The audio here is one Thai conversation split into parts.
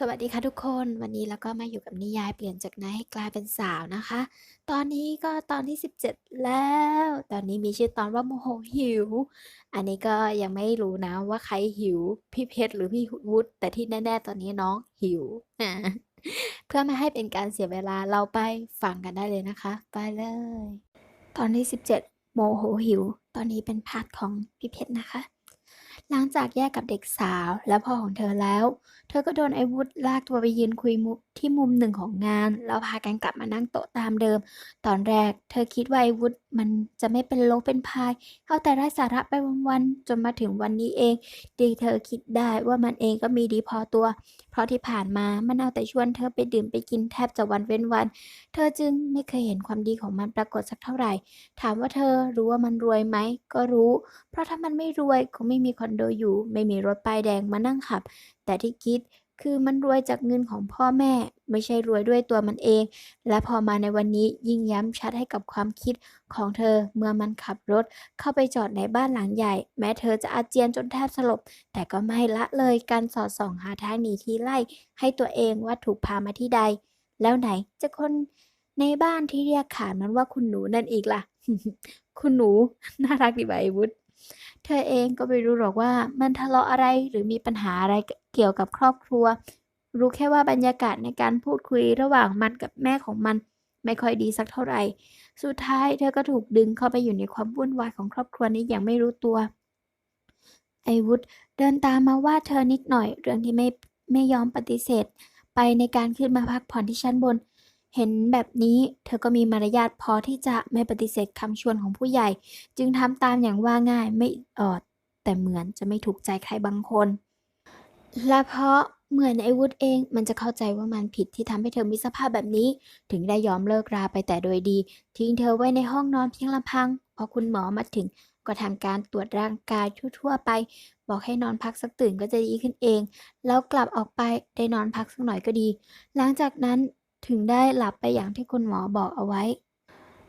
สวัสดีค่ะทุกคนวันนี้เราก็มาอยู่กับนิยายเปลี่ยนจากนายให้กลายเป็นสาวนะคะ ตอนนี้ก็ตอนที่ 17 แล้ว ตอนนี้มีชื่อตอนว่าโมโหหิว อันนี้ก็ยังไม่รู้นะว่าใครหิว พี่เพชรหรือพี่วุฒิแต่ที่แน่ ๆ ตอนนี้น้องหิวเพื่อไม่ให้เป็นการเสียเวลาเราไปฟังกันได้เลยนะคะ ไปเลย ตอนที่ 17 โมโหหิว ตอนนี้เป็นพาร์ทของพี่เพชรนะคะ หลังจากแยกกับเด็กสาวและพ่อของเธอแล้ว เธอก็โดนไอ้วุฒิลากตัวไปยืนคุยมุที่มุมหนึ่งของงาน แล้วพากันกลับมานั่งโต๊ะตามเดิม ตอนแรก เธอคิดว่าไอ้วุฒิมันจะไม่เป็นโลกเป็นพายเอาแต่ไร้สาระไปวันๆจนมาถึงวันนี้เองที่เธอคิดได้ว่ามันเองก็มีดีพอตัว เพราะที่ผ่านมามันเอาแต่ชวนเธอไปดื่มไปกินแทบจะวันเว้นวัน เธอจึงไม่เคยเห็นความดีของมันปรากฏสักเท่าไหร่ ถามว่าเธอรู้ว่ามันรวยไหมก็รู้ เพราะถ้ามันไม่รวยคงไม่มีคอนโดอยู่ ไม่มีรถป้ายแดงมานั่งขับ แต่ที่คิด คือมันรวยจากเงินของพ่อแม่ ไม่ใช่รวยด้วยตัวมันเอง และพอมาในวันนี้ยิ่งย้ำชัดให้กับความคิดของเธอเมื่อมันขับรถเข้าไปจอดในบ้านหลังใหญ่ แม้เธอจะอาเจียนจนแทบสลบ แต่ก็ไม่ละเลยการสอดส่องหาทางหนีที่ไล่ ให้ตัวเองว่าถูกพามาที่ใด แล้วไหนจะคนในบ้านที่เรียกขานมันว่าคุณหนูนั่นอีกล่ะ คุณหนูน่ารักดีไอ้วุฒ เธอเองก็ไม่รู้หรอกว่ามันทะเลาะอะไรหรือมีปัญหาอะไรเกี่ยวกับครอบครัว รู้แค่ว่าบรรยากาศในการพูดคุยระหว่างมันกับแม่ของมัน ไม่ค่อยดีสักเท่าไหร่ สุดท้ายเธอก็ถูกดึงเข้าไปอยู่ในความวุ่นวายของครอบครัวนี้อย่างไม่รู้ตัว ไอวุฒเดินตามมาว่าเธอนิดหน่อยเรื่องที่ไม่ไม่ยอมปฏิเสธ ไปในการขึ้นมาพักผ่อนที่ชั้นบน เห็นแบบนี้เธอก็มีมารยาทพอที่จะไม่ปฏิเสธคำชวนของผู้ใหญ่ จึงทำตามอย่างว่าง่ายไม่ออด แต่เหมือนจะไม่ถูกใจใครบางคน และเพราะเหมือนไอ้วุฒเองมันจะเข้าใจว่ามันผิดที่ทำให้เธอมีสภาพแบบนี้ ถึงได้ยอมเลิกราไปแต่โดยดี ทิ้งเธอไว้ในห้องนอนเพียงลำพังพอคุณหมอมาถึงก็ทำการตรวจร่างกายทั่ว ๆ ไป บอกให้นอนพักสักตื่นก็จะดีขึ้นเอง แล้วกลับออกไปได้นอนพักสักหน่อยก็ดี หลังจากนั้น ถึงได้หลับไปอย่างที่คุณหมอบอกเอาไว้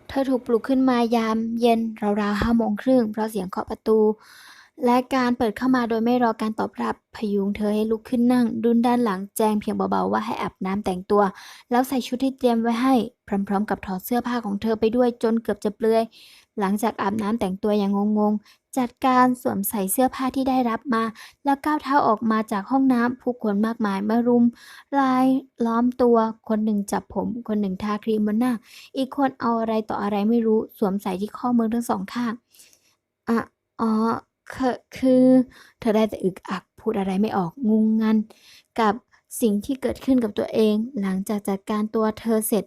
เธอถูกปลุกขึ้นมายามเย็นราวๆห้าโมงครึ่งเพราะเสียงเคาะประตู และการเปิดเข้ามาโดยไม่รอการตอบรับพยุงเธอให้ลุกขึ้นนั่ง ดุนด้านหลังแจ้งเพียงเบาๆว่าให้อาบน้ำแต่งตัว แล้วใส่ชุดที่เตรียมไว้ให้ พร้อมๆ กับถอดเสื้อผ้าของเธอไปด้วยจนเกือบจะเปลือยหลังจากอาบน้ำแต่งตัวอย่างงงๆ จัดการสวมใส่เสื้อผ้าที่ได้รับมา แล้วก้าวเท้าออกมาจากห้องน้ำผู้คนมากมายมารุมรายล้อมตัว คนหนึ่งจับผม คนหนึ่งทาครีมบนหน้า อีกคนเอาอะไรต่ออะไรไม่รู้ สวมใส่ที่ข้อมือทั้งสองข้างอะอ๋อคือคือ เธอได้แต่อึกอักพูดอะไรไม่ออกงุงงัน กับสิ่งที่เกิดขึ้นกับตัวเอง หลังจากจัดการตัวเธอเสร็จ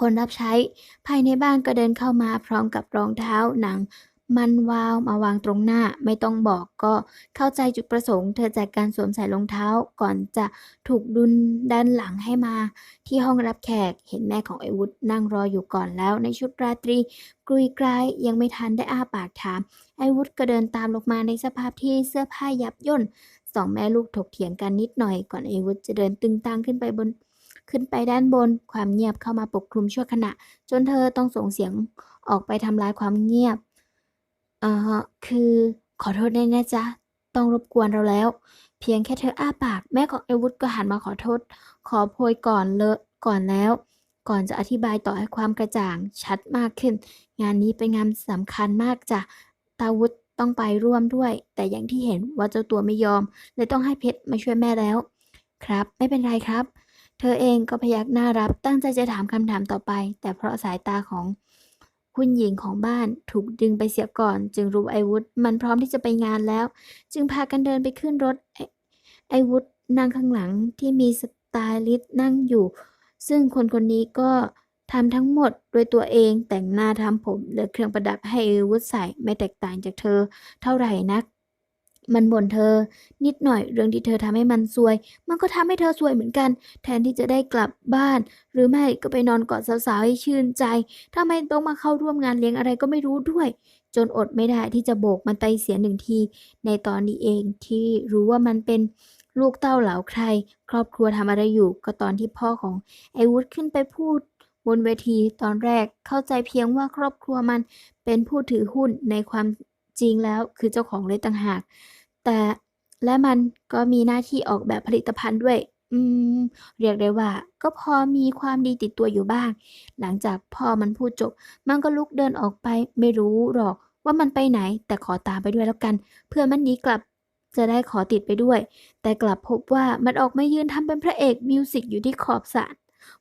คนรับใช้ ภายในบ้านก็เดินเข้ามาพร้อมกับรองเท้าหนัง มันวาวมาวางตรงหน้าไม่ต้องบอกก็เข้าใจจุดประสงค์เธอจัดการสวมใส่รองเท้าก่อนจะถูกดุนด้านหลังให้มา ที่ห้องรับแขกเห็นแม่ของไอวุฒนั่งรออยู่ก่อนแล้วในชุดราตรีกรุยกรายยังไม่ทันได้อ้าปากถาม ไอวุฒก็เดินตามลงมาในสภาพที่เสื้อผ้ายับย่นสองแม่ลูกถกเถียงกันนิดหน่อย ก่อนไอวุฒจะเดินตึงตังขึ้นไปบนขึ้นไปด้านบน ความเงียบเข้ามาปกคลุมชั่วขณะ จนเธอต้องส่งเสียงออกไปทำลายความเงียบ อ่าคือขอโทษแน่ๆจ๊ะ ต้องรบกวนเราแล้ว เพียงแค่เธออ้าปาก แม่ของไอวุฒก็หันมาขอโทษ ขอโพยก่อนเลอะก่อนแล้ว ก่อนจะอธิบายต่อให้ความกระจ่างชัดมากขึ้น งานนี้เป็นงานสำคัญมากจ้ะตาวุฒต้องไปร่วมด้วย แต่อย่างที่เห็นว่าเจ้าตัวไม่ยอมเลยต้องให้เพชรมาช่วยแม่แล้ว ครับ ไม่เป็นไรครับ เธอเองก็พยักหน้ารับตั้งใจจะถามคำถามต่อไป แต่เพราะสายตาของ คุณหญิงของบ้านถูกดึงไปเสียก่อน จึงรู้ไอวุฒมันพร้อมที่จะไปงานแล้ว จึงพากันเดินไปขึ้นรถไอไอวุฒนั่งข้างหลังที่มีสไตลิสต์นั่งอยู่ ซึ่งคนคนนี้ก็ทำทั้งหมดโดยตัวเองแต่งหน้าทำผมและเครื่องประดับให้ไอวุฒใส่ไม่แตกต่างจากเธอเท่าไหร่นัก มันบ่นเธอ นิดหน่อยเรื่องที่เธอทำให้มันซวย มันก็ทำให้เธอซวยเหมือนกัน แทนที่จะได้กลับบ้าน หรือไม่ก็ไปนอนกอดสาวๆให้ชื่นใจทำไมต้องมาเข้าร่วมงานเลี้ยงอะไรก็ไม่รู้ด้วย จนอดไม่ได้ที่จะโบกมันไตเสียหนึ่งที ในตอนนี้เองที่รู้ว่ามันเป็นลูกเต้าเหล่าใคร ครอบครัวทำอะไรอยู่ ก็ตอนที่พ่อของไอวุฒขึ้นไปพูดบนเวทีตอนแรกเข้าใจเพียงว่าครอบครัวมันเป็นผู้ถือหุ้นในความจริงแล้วคือเจ้าของเลยต่างหาก แต่และมันก็มีหน้าที่ออกแบบผลิตภัณฑ์ด้วย อืม เรียกได้ว่า ก็พอมีความดีติดตัวอยู่บ้าง หลังจากพ่อมันพูดจบ มันก็ลุกเดินออกไป ไม่รู้หรอกว่ามันไปไหน แต่ขอตามไปด้วยแล้วกันเผื่อมันหนีกลับจะได้ขอติดไปด้วย แต่กลับพบว่ามันออกมายืนทำเป็นพระเอกมิวสิกอยู่ที่ขอบสระ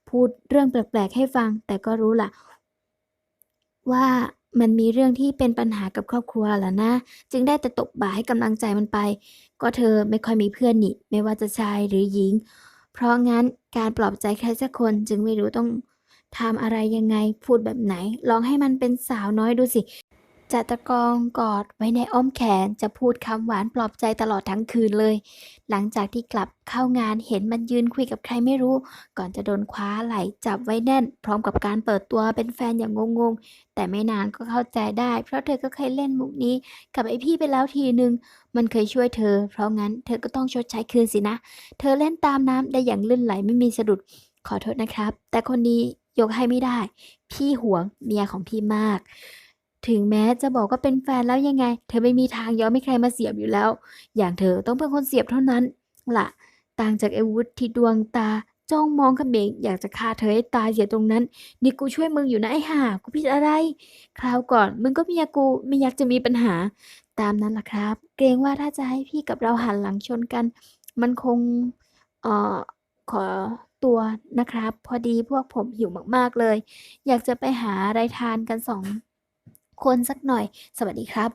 พูดเรื่องแปลกๆให้ฟัง แต่ก็รู้ล่ะ ว่า มันมีเรื่องที่เป็นปัญหากับครอบครัวล่ะนะ จึงได้แต่ตบบ่าให้กำลังใจมันไป ก็เธอไม่ค่อยมีเพื่อนนี่ ไม่ว่าจะชายหรือหญิง เพราะงั้นการปลอบใจใครสักคนจึงไม่รู้ต้องทำอะไรยังไงพูดแบบไหน ลองให้มันเป็นสาวน้อยดูสิ จะตะกองกอดไว้ในอ้อมแขนจะพูดคำหวานปลอบใจตลอดทั้งคืนเลย หลังจากที่กลับเข้างานเห็นมันยืนคุยกับใครไม่รู้ ก่อนจะโดนคว้าไหล่จับไว้แน่น พร้อมกับการเปิดตัวเป็นแฟนอย่างงงๆ แต่ไม่นานก็เข้าใจได้ เพราะเธอก็เคยเล่นมุกนี้ กับไอพี่ไปแล้วทีหนึ่งมันเคยช่วยเธอ เพราะงั้นเธอก็ต้องชดใช้คืนสินะ เธอเล่นตามน้ำได้อย่างลื่นไหลไม่มีสะดุด ขอโทษนะครับ แต่คนนี้ยกให้ไม่ได้ พี่หวงเมียของพี่มาก ถึงแม้จะบอกว่าเป็นแฟนแล้วยังไง เธอไม่มีทางยอมให้ใครมาเสียบอยู่แล้ว อย่างเธอต้องเป็นคนเสียบเท่านั้นล่ะ ต่างจากไอ้วุฒิที่ดวงตาจ้องมองเขม็งอยากจะฆ่าเธอให้ตายเสียตรงนั้น นี่กูช่วยมึงอยู่นะไอ้ห่ากูผิดอะไร คราวก่อนมึงก็เมียกูไม่อยากจะมีปัญหา ตามนั้นล่ะครับ เกรงว่าถ้าจะให้พี่กับเราหันหลังชนกัน มันคงเอ่อขอตัวนะครับ พอดีพวกผมหิวมากๆเลย อยากจะไปหาอะไรทานกัน2 คนสักหน่อย สวัสดีครับ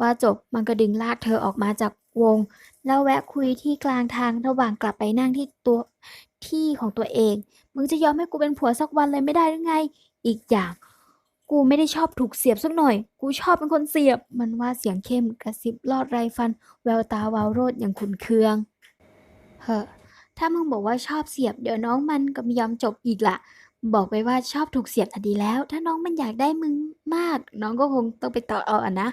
ว่าจบมันก็ดึงลากเธอออกมาจากวง แล้วแวะคุยที่กลางทางระหว่างกลับไปนั่งที่ตัวที่ของตัวเอง มึงจะยอมให้กูเป็นผัวสักวันเลยไม่ได้หรือไง อีกอย่าง กูไม่ได้ชอบถูกเสียบสักหน่อย กูชอบเป็นคนเสียบ มันว่าเสียงเข้มกระซิบลอดไรฟัน แววตาวาวโรจน์อย่างขุนเคืองเหอถ้ามึงบอกว่าชอบเสียบเดี๋ยวน้องมันก็ไม่ยอมจบอีกล่ะ บอกไปว่าชอบถูกเสียบอะดีแล้ว ถ้าน้องมันอยากได้มึงมาก น้องก็คงต้องไปต่อเอาอะนะ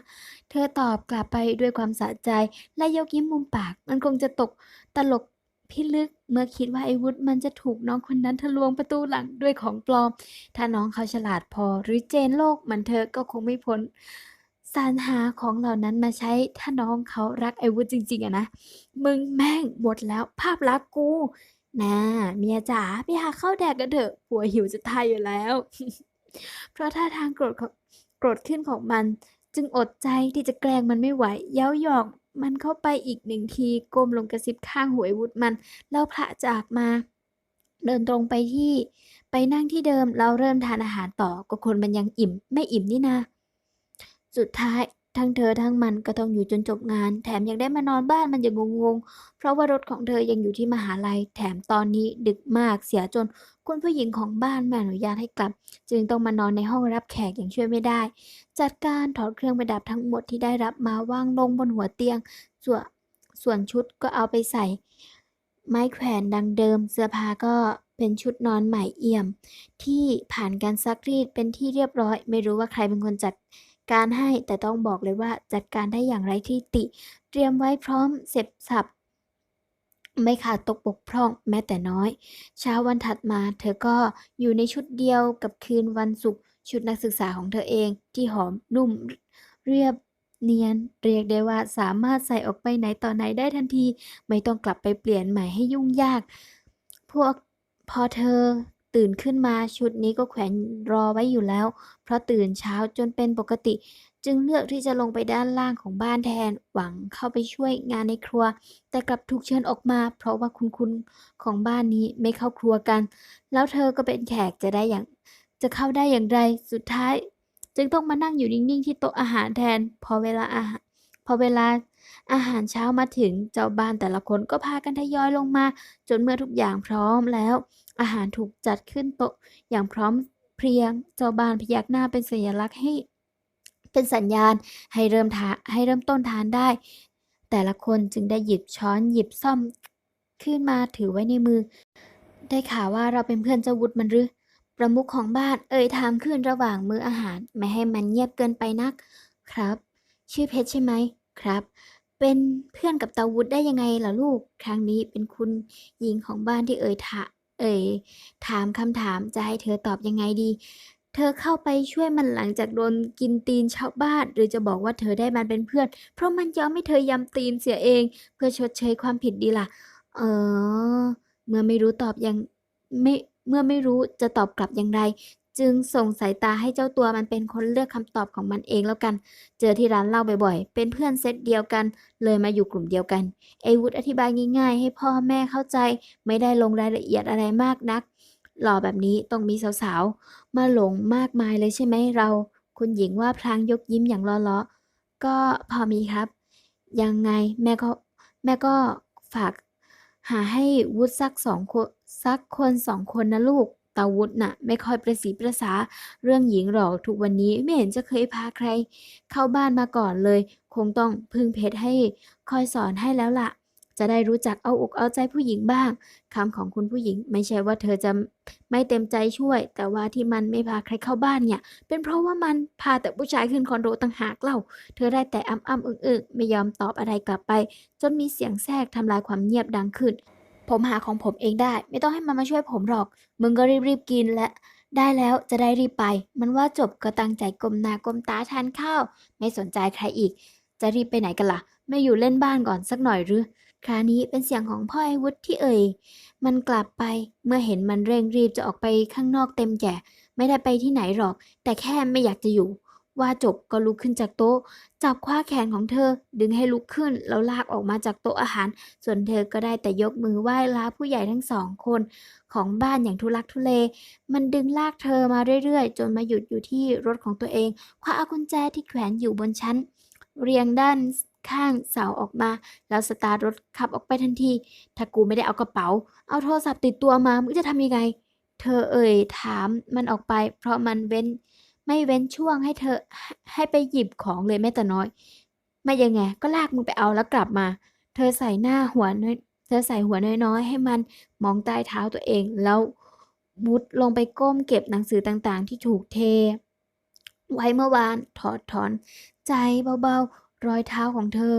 เธอตอบกลับไปด้วยความสะใจ และยกยิ้มมุมปาก มันคงจะตกตลกพิลึกเมื่อคิดว่าไอ้วุฒิมันจะถูกน้องคนนั้นทะลวงประตูหลังด้วยของปลอม ถ้าน้องเขาฉลาดพอหรือเจนโลกมือนเธอก็คงไม่พ้นสรรหาของเหล่านั้นมาใช้ถ้าน้องเขารักไอ้วุฒิจริงๆอะนะ มึงแม่งหมดแล้วภาพลักษณ์กู น่าเมียจ๋าไปหาข้าวแดกกันเถอะผัวหิวจะตายอยู่แล้ว เพราะท่าทางโกรธของโกรธขึ้นของมัน จึงอดใจที่จะแกล้งมันไม่ไหว เย้าหยอกมันเข้าไปอีกหนึ่งทีก้มลงกระซิบข้างหูไอ้วุฒมัน แล้วผละจากมา เดินตรงไปที่ ไปนั่งที่เดิมแล้วเริ่มทานอาหารต่อก็คนมันยังอิ่ม ไม่อิ่มนี่นาสุดท้าย ทั้งเธอทั้งมันก็ต้องอยู่จนจบงาน แถมยังได้มานอนบ้านมันอย่างงงๆ เพราะว่ารถของเธอยังอยู่ที่มหาลัย แถมตอนนี้ดึกมากเสียจนคุณผู้หญิงของบ้านไม่อนุญาตให้กลับ จึงต้องมานอนในห้องรับแขกอย่างช่วยไม่ได้ จัดการถอดเครื่องประดับทั้งหมดที่ได้รับมาวางลงบนหัวเตียง ส่วนส่วนชุดก็เอาไปใส่ ไม้แขวนดังเดิม เสื้อผ้าก็เป็นชุดนอนใหม่เอี่ยม ที่ผ่านการซักรีดเป็นที่เรียบร้อย ไม่รู้ว่าใครเป็นคนจัด การให้แต่ต้องบอกเลยว่าจัดการได้อย่างไร้ที่ติ เตรียมไว้พร้อมเสร็จสรรพไม่ขาดตกบกพร่องแม้แต่น้อย เช้าวันถัดมา เธอก็อยู่ในชุดเดียวกับคืนวันศุกร์ชุดนักศึกษาของเธอเองที่หอมนุ่มเรียบเนียนเรียกได้ว่าสามารถใส่ออกไปไหนต่อไหนได้ทันที ไม่ต้องกลับไปเปลี่ยนใหม่ให้ยุ่งยาก พวกพอเธอ ตื่นขึ้นมาชุดนี้ก็แขวนรอไว้อยู่แล้ว เพราะตื่นเช้าจนเป็นปกติ จึงเลือกที่จะลงไปด้านล่างของบ้านแทน หวังเข้าไปช่วยงานในครัว แต่กลับถูกเชิญออกมา เพราะว่าคุณๆของบ้านนี้ไม่เข้าครัวกัน แล้วเธอก็เป็นแขกจะได้อย่าง จะเข้าได้อย่างไรสุดท้าย จึงต้องมานั่งอยู่นิ่งๆที่โต๊ะอาหารแทน พอเวลาอาหารพอเวลาอาหารเช้ามาถึงเจ้าบ้านแต่ละคนก็พากันทยอยลงมา จนเมื่อทุกอย่างพร้อมแล้ว อาหารถูกจัดขึ้นโต๊ะอย่างพร้อมเพรียง เจ้าบ้านพยักหน้าเป็นสัญลักษณ์ให้เป็นสัญญาณให้เริ่มทาให้เริ่มต้นทานได้ แต่ละคนจึงได้หยิบช้อนหยิบส้อมขึ้นมาถือไว้ในมือ ได้ข่าวว่าเราเป็นเพื่อนเจ้าวุฒิมันหรือประมุขของบ้านเอ่ยถามขึ้นระหว่างมื้ออาหารไม่ให้มันเงียบเกินไปนัก ครับ ชื่อเพชรใช่ไหมครับ เป็นเพื่อนกับตาวุฒิได้ยังไงล่ะลูก ครั้งนี้เป็นคุณหญิงของบ้านที่เอ่ยถา เอ่ย ถามคำถามจะให้เธอตอบยังไงดี เธอเข้าไปช่วยมันหลังจากโดนกินตีนชาวบ้าน หรือจะบอกว่าเธอได้มันเป็นเพื่อน เพราะมันยอมให้เธอยำตีนเสียเอง เพื่อชดเชยความผิดดีล่ะ เออ เมื่อไม่รู้ตอบยังไม่เมื่อไม่รู้จะตอบกลับอย่างไร จึงส่งสายตาให้เจ้าตัวมันเป็นคนเลือกคำตอบของมันเองแล้วกัน เจอที่ร้านเหล้าบ่อยๆ เป็นเพื่อนเซตเดียวกัน เลยมาอยู่กลุ่มเดียวกันไอวุฒอธิบายง่าย ๆ ให้พ่อแม่เข้าใจ ไม่ได้ลงรายละเอียดอะไรมากนัก หล่อแบบนี้ต้องมีสาวๆ มาหลงมากมายเลยใช่ไหมเรา คุณหญิงว่าพลางยกยิ้มอย่างล้อๆ ก็พอมีครับ ยังไงแม่ก็แม่ก็ฝากหาให้วุฒิสักสองคนสักคนสองคนนะลูก ตาวุฒิน่ะ ไม่ค่อยประสีประสาเรื่องหญิงหรอกทุกวันนี้ไม่เห็นจะเคยพาใคร เข้าบ้านมาก่อนเลย คงต้องพึ่งเพชรให้คอยสอนให้แล้วล่ะ จะได้รู้จักเอาอกเอาใจผู้หญิงบ้างคำของคุณผู้หญิง ไม่ใช่ว่าเธอจะไม่เต็มใจช่วย แต่ว่าที่มันไม่พาใครเข้าบ้านเนี่ย เป็นเพราะว่ามันพาแต่ผู้ชายขึ้นคอนโดต่างหากเล่า เธอได้แต่อ้ำอ้ำอึ้งอึงไม่ยอมตอบอะไรกลับไป จนมีเสียงแทรกทำลายความเงียบดังขึ้น ผมหาของผมเองได้ ไม่ต้องให้มันมาช่วยผมหรอก มึงก็รีบๆกินและ ได้แล้วจะได้รีบไป มันว่าจบก็ตั้งใจก้มหน้าก้มตาทานข้าว ไม่สนใจใครอีก จะรีบไปไหนกันล่ะ ไม่อยู่เล่นบ้านก่อนสักหน่อยหรือ คราวนี้เป็นเสียงของพ่อไอ้วุฒิที่เอ่ย มันกลับไป เมื่อเห็นมันเร่งรีบจะออกไปข้างนอกเต็มแก่ ไม่ได้ไปที่ไหนหรอก แต่แค่ไม่อยากจะอยู่ ว่าจบก็ลุกขึ้นจากโต๊ะ จับคว้าแขนของเธอ ดึงให้ลุกขึ้นแล้วลากออกมาจากโต๊ะอาหาร ส่วนเธอก็ได้แต่ยกมือไหว้ลาผู้ใหญ่ทั้งสองคนของบ้านอย่างทุลักทุเล มันดึงลากเธอมาเรื่อยๆ จนมาหยุดอยู่ที่รถของตัวเอง คว้าเอากุญแจที่แขวนอยู่บนชั้น เรียงด้านข้างเสาออกมา แล้วสตาร์รถขับออกไปทันที ถ้ากูไม่ได้เอากระเป๋า เอาโทรศัพท์ติดตัวมา มึงจะทำยังไง เธอเอ่ยถามมันออกไป เพราะมันเว้น ไม่เว้นช่วงให้เธอให้ไปหยิบของเลยแม้แต่น้อย ไม่ยังไง ก็ลากมึงไปเอาแล้วกลับมา เธอใส่หน้าหัวน้อยเธอใส่หัวน้อยๆ ให้มันมองใต้เท้าตัวเองแล้วมุดลงไปก้มเก็บหนังสือต่างๆ ที่ถูกเท ไว้เมื่อวานถอดถอน ใจเบาๆ รอยเท้าของเธอ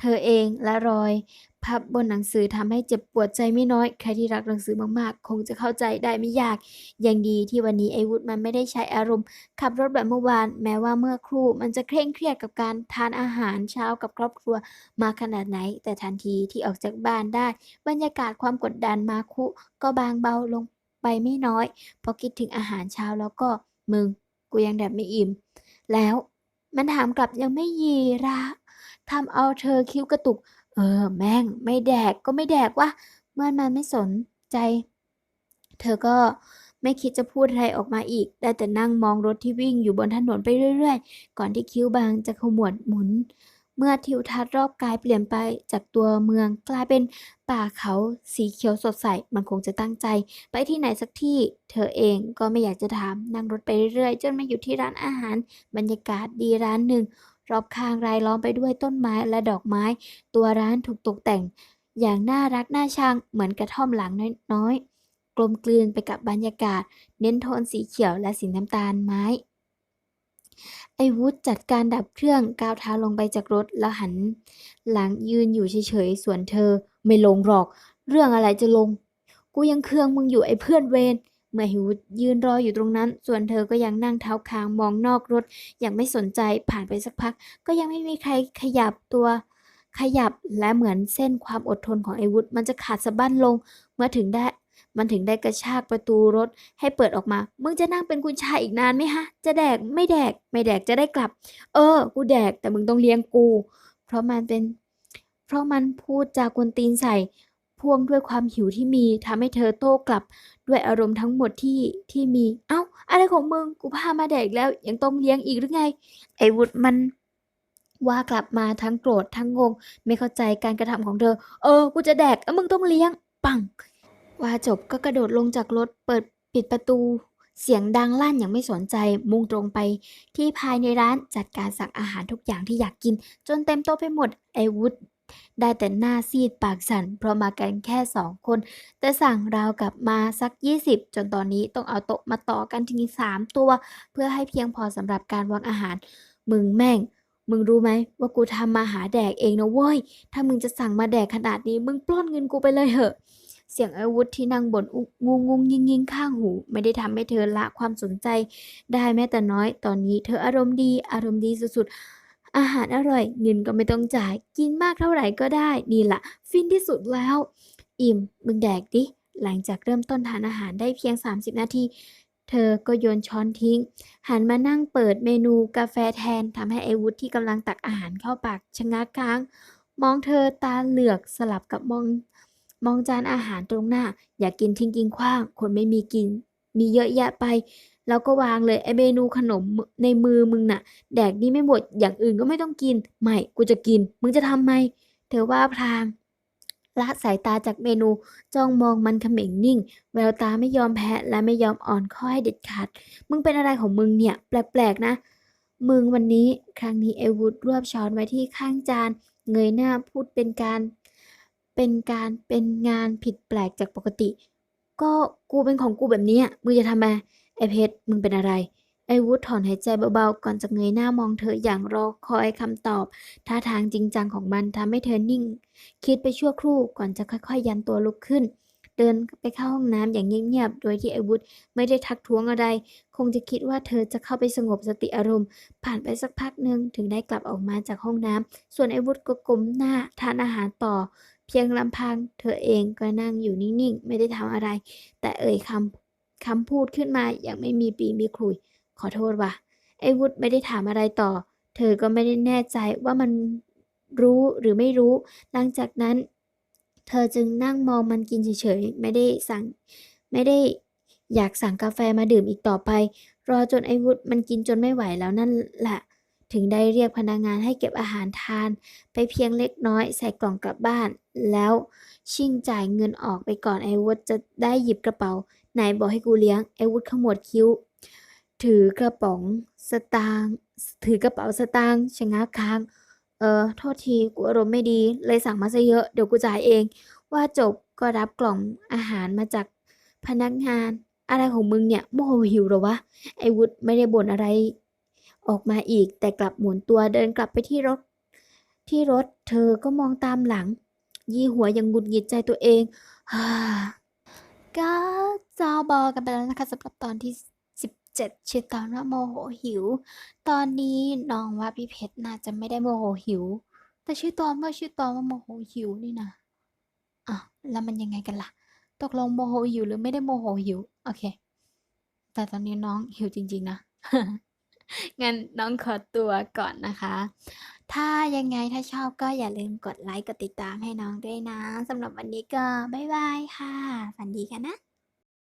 เธอเองและรอยพับบนหนังสือทำให้เจ็บปวดใจไม่น้อย ใครที่รักหนังสือมากๆ คงจะเข้าใจได้ไม่ยาก ยังดีที่วันนี้ไอวุฒิมันไม่ได้ใช้อารมณ์ ขับรถแบบเมื่อวาน แม้ว่าเมื่อครู่มันจะเคร่งเครียดกับการทานอาหารเช้ากับครอบครัวมาขนาดไหน แต่ทันทีที่ออกจากบ้านได้ บรรยากาศความกดดันมาคุก็บางเบาลงไปไม่น้อยพอคิดถึงอาหารเช้าแล้วก็มึงกูยังแดกไม่อิ่ม แล้วมันถามกลับยังไม่ยีระ ทำเอาเธอคิ้วกระตุก เออ แม่งไม่แดกก็ไม่แดกวะเมื่อมันไม่สนใจ เธอก็ไม่คิดจะพูดอะไรออกมาอีก ได้แต่นั่งมองรถที่วิ่งอยู่บนถนนไปเรื่อยๆ ก่อนที่คิ้วบางจะขมวดหมุน เมื่อทิวทัศน์รอบกายเปลี่ยนไปจากตัวเมืองกลายเป็นป่าเขาสีเขียวสดใส มันคงจะตั้งใจ ไปที่ไหนสักที่ เธอเองก็ไม่อยากจะถาม นั่งรถไปเรื่อยๆ จนมาอยู่ที่ร้านอาหาร บรรยากาศดีร้านหนึ่ง รอบข้างรายล้อมไปด้วยต้นไม้และดอกไม้ ตัวร้านถูกตกแต่ง อย่างน่ารักน่าชังเหมือนกระท่อมหลังน้อยๆ กลมกลืนไปกับบรรยากาศ เน้นโทนสีเขียวและสีน้ำตาลไม้ ไอวุฒิจัดการดับเครื่องก้าวเท้าลงไปจากรถแล้วหัน หลังยืนอยู่เฉยๆ ส่วนเธอไม่ลงหรอก เรื่องอะไรจะลง กูยังเคืองมึงอยู่ไอ้เพื่อนเวร เมื่อหิวยืนรออยู่ตรงนั้น ส่วนเธอก็ยังนั่งเท้าค้างมองนอกรถอย่างไม่สนใจผ่านไปสักพัก ก็ยังไม่มีใครขยับตัว ขยับและเหมือนเส้นความอดทนของไอวุฒมันจะขาดสะบั้นลง เมื่อถึงได้มันถึงได้กระชากประตูรถให้เปิดออกมา มึงจะนั่งเป็นกุญชายอีกนานไหมฮะ จะแดกไม่แดก ไม่แดกจะได้กลับ เออ กูแดกแต่มึงต้องเลี้ยงกู เพราะมันเป็น เพราะมันพูดจากวนตีนใส่ พ่วงด้วยความหิวที่มีทำให้เธอโต้กลับด้วยอารมณ์ทั้งหมดที่ที่มี เอ้า อะไรของมึง กูพามาแดกแล้ว ยังต้องเลี้ยงอีกหรือไง ไอ้วุฒิมันว่ากลับมาทั้งโกรธทั้งงง ไม่เข้าใจการกระทำของเธอ เออ กูจะแดกแล้วมึงต้องเลี้ยง ปัง ว่าจบก็กระโดดลงจากรถเปิดปิดประตู เสียงดังลั่นอย่างไม่สนใจ มุ่งตรงไป ที่ภายในร้านจัดการสั่งอาหารทุกอย่างที่อยากกิน จนเต็มโต๊ะไปหมด ไอ้วุฒ ได้แต่หน้าซีดปากสั่นเพราะมากันแค่สองคน แต่สั่งราวกลับมาสัก 20 จนตอนนี้ต้องเอาโต๊ะมาต่อกันถึงสามตัว เพื่อให้เพียงพอสำหรับการวางอาหาร มึงแม่ง มึงรู้ไหมว่ากูทำมาหาแดกเองนะเว้ย ถ้ามึงจะสั่งมาแดกขนาดนี้ มึงปล้นเงินกูไปเลยเหอะเสียงอาวุธที่นั่งบนงุงงุงยิงยิงข้างหู ไม่ได้ทำให้เธอละความสนใจ ได้แม้แต่น้อย ตอนนี้เธออารมณ์ดี อารมณ์ดีสุดๆ อาหารอร่อย เงินก็ไม่ต้องจ่าย กินมากเท่าไหร่ก็ได้ นี่แหละฟินที่สุดแล้ว อิ่ม มึงแดกดิ หลังจากเริ่มต้นทานอาหารได้เพียง 30 นาที เธอก็โยนช้อนทิ้ง หันมานั่งเปิดเมนูกาแฟแทนทำให้ไอวุฒิที่กำลังตักอาหารเข้าปากชะงักค้าง มองเธอตาเหลือกสลับกับมอง มองจานอาหารตรงหน้า อย่ากกินทิ้งกินขว้าง คนไม่มีกิน มีเยอะแยะไป แล้วก็วางเลยไอเมนูขนมในมือมึงน่ะ แดกนี่ไม่หมดอย่างอื่นก็ไม่ต้องกิน ไม่กูจะกิน มึงจะทำไมเธอว่าพลางละสายตาจากเมนูจ้องมองมันเขม็งนิ่ง แววตาไม่ยอมแพ้และไม่ยอมอ่อนข้อให้เด็ดขาด มึงเป็นอะไรของมึงเนี่ย แปลกๆนะ มึงวันนี้ครั้งนี้ไอวุฒิรวบช้อนไว้ที่ข้างจาน เงยหน้าพูดเป็นการ เป็นการเป็นงานผิดแปลกจากปกติ ก็กูเป็นของกูแบบนี้มึงจะทำไม ไอเพชรมึงเป็นอะไร ไอวุฒถอนหายใจเบาๆ ก่อนจะเงยหน้ามองเธออย่างรอคอยคำตอบ ท่าทางจริงจังของมันทำให้เธอนิ่ง คิดไปชั่วครู่ก่อนจะค่อยๆ ยันตัวลุกขึ้น เดินไปเข้าห้องน้ำอย่างเงียบๆ โดยที่ไอวุฒไม่ได้ทักท้วงอะไร คงจะคิดว่าเธอจะเข้าไปสงบสติอารมณ์ ผ่านไปสักพักหนึ่งถึงได้กลับออกมาจากห้องน้ำ ส่วนไอวุฒก็ก้มหน้าทานอาหารต่อเพียงลำพังเธอเองก็นั่งอยู่นิ่งๆ ไม่ได้ทำอะไร แต่เอ่ยคำ คำพูดขึ้นมาอย่างไม่มีปีมีขลุย ขอโทษว่ะไอ้วุฒิไม่ได้ถามอะไรต่อ เธอก็ไม่ได้แน่ใจว่ามันรู้หรือไม่รู้ หลังจากนั้น เธอจึงนั่งมองมันกินเฉยๆ ไม่ได้สั่ง ไม่ได้อยากสั่งกาแฟมาดื่มอีกต่อไป รอจนไอ้วุฒิมันกินจนไม่ไหวแล้วนั่นแหละ ถึงได้เรียกพนักงานให้เก็บอาหารทาน ไปเพียงเล็กน้อยใส่กล่องกลับบ้าน แล้วชิ่งจ่ายเงินออกไปก่อนไอ้วุฒิจะได้หยิบกระเป๋า ไหนบอกให้กูเลี้ยงไอ้วุฒิขมวดคิ้ว ถือกระป๋องสตางค์ถือกระเป๋าสตางค์ชะงักค้าง เออโทษทีกูอารมณ์ไม่ดี เลยสั่งมาซะเยอะเดี๋ยวกูจ่ายเอง ว่าจบก็รับกล่องอาหารมาจากพนักงาน อะไรของมึงเนี่ยโมโหหิวหรอวะไอ้วุฒิไม่ได้บ่นอะไร ออกมาอีกแต่กลับหมุนตัวเดินกลับไปที่รถ ที่รถเธอก็มองตามหลัง ยี่หัวยังหงุดหงิดใจตัวเองฮ่า ก็จอบอกันไปแล้วนะคะสำหรับตอนที่ 17ชื่อตอนว่าโมโหหิว ตอนนี้น้องว่าพี่เพชรน่าจะไม่ได้โมโหหิว แต่ชื่อตอนว่าชื่อตอนว่าโมโหหิวนี่นะอะแล้วมันยังไงกันล่ะ ตกลงโมโหหิวหรือไม่ได้โมโหหิวโอเค แต่ตอนนี้น้องหิวจริง ๆ นะงั้นน้องขอตัวก่อนนะคะ ถ้ายังไงถ้าชอบก็อย่าลืมกดไลค์กดติดตามให้น้องด้วยนะสำหรับวันนี้ก็บ๊ายบายค่ะ ฝันดีกันนะ